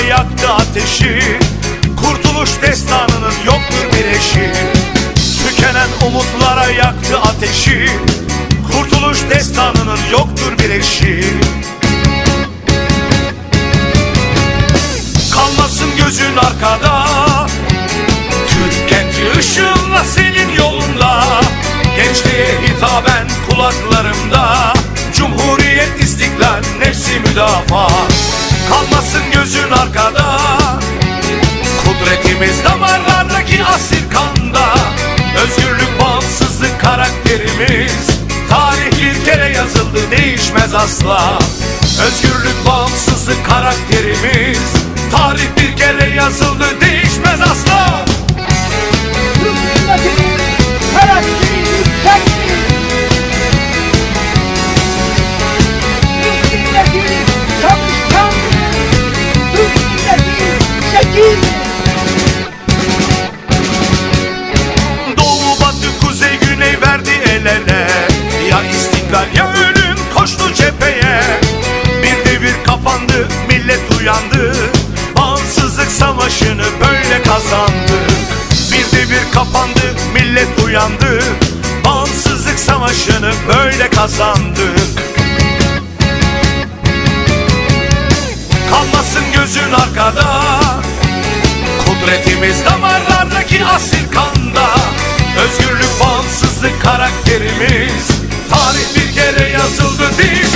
Yaktı ateşi Kurtuluş destanının yoktur bir eşi Tükenen umutlara yaktı ateşi Kurtuluş destanının yoktur bir eşi Kalmasın gözün arkada Türk genci ışığınla senin yolunda. Gençliğe hitaben kulaklarımda Cumhuriyet istiklal nefsi müdafaa. Kalmasın gözün arkada. Kudretimiz damarlardaki asil kanda. Özgürlük bağımsızlık karakterimiz. Tarih bir kere yazıldı değişmez asla. Özgürlük bağımsızlık karakterimiz. Tarih bir kere yazıldı kapandı millet uyandı. Bağımsızlık savaşını böyle kazandık Kalmasın gözün arkada. Kudretimiz damarlardaki asil kanda. Özgürlük bağımsızlık karakterimiz. Tarih bir kere yazıldı değil